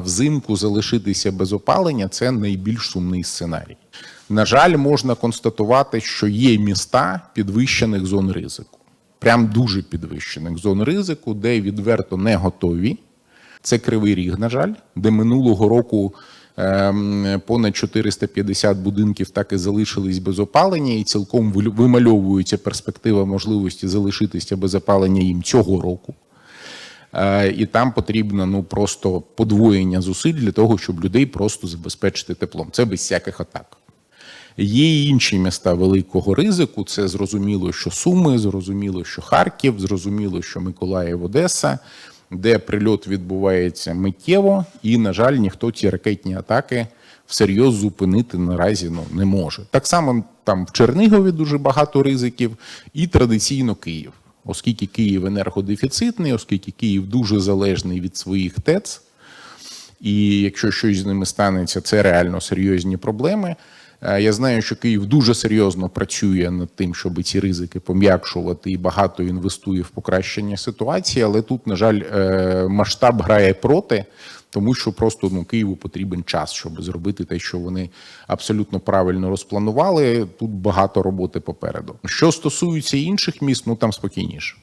Взимку залишитися без опалення це найбільш сумний сценарій. На жаль, можна констатувати, що є міста підвищених зон ризику, прям дуже підвищених зон ризику, де відверто не готові. Це Кривий Ріг, на жаль, де минулого року ем, понад 450 будинків так і залишились без опалення, і цілком вимальовується перспектива можливості залишитися без опалення їм цього року. Е, І там потрібно ну просто подвоєння зусиль для того, щоб людей просто забезпечити теплом. Це без всяких атак. Є інші міста великого ризику. Це зрозуміло, що Суми, зрозуміло, що Харків, зрозуміло, що Миколаїв, Одеса, де прильот відбувається миттєво, і, на жаль, ніхто ці ракетні атаки всерйоз зупинити наразі ну, не може. Так само там в Чернігові дуже багато ризиків, і традиційно Київ, оскільки Київ енергодефіцитний, оскільки Київ дуже залежний від своїх ТЕЦ. І якщо щось з ними станеться, це реально серйозні проблеми. Е, Я знаю, що Київ дуже серйозно працює над тим, щоб ці ризики пом'якшувати і багато інвестує в покращення ситуації. Але тут, на жаль, е, масштаб грає проти, тому що просто ну Києву потрібен час, щоб зробити те, що вони абсолютно правильно розпланували. Тут багато роботи попереду. Що стосується інших міст, ну там спокійніше.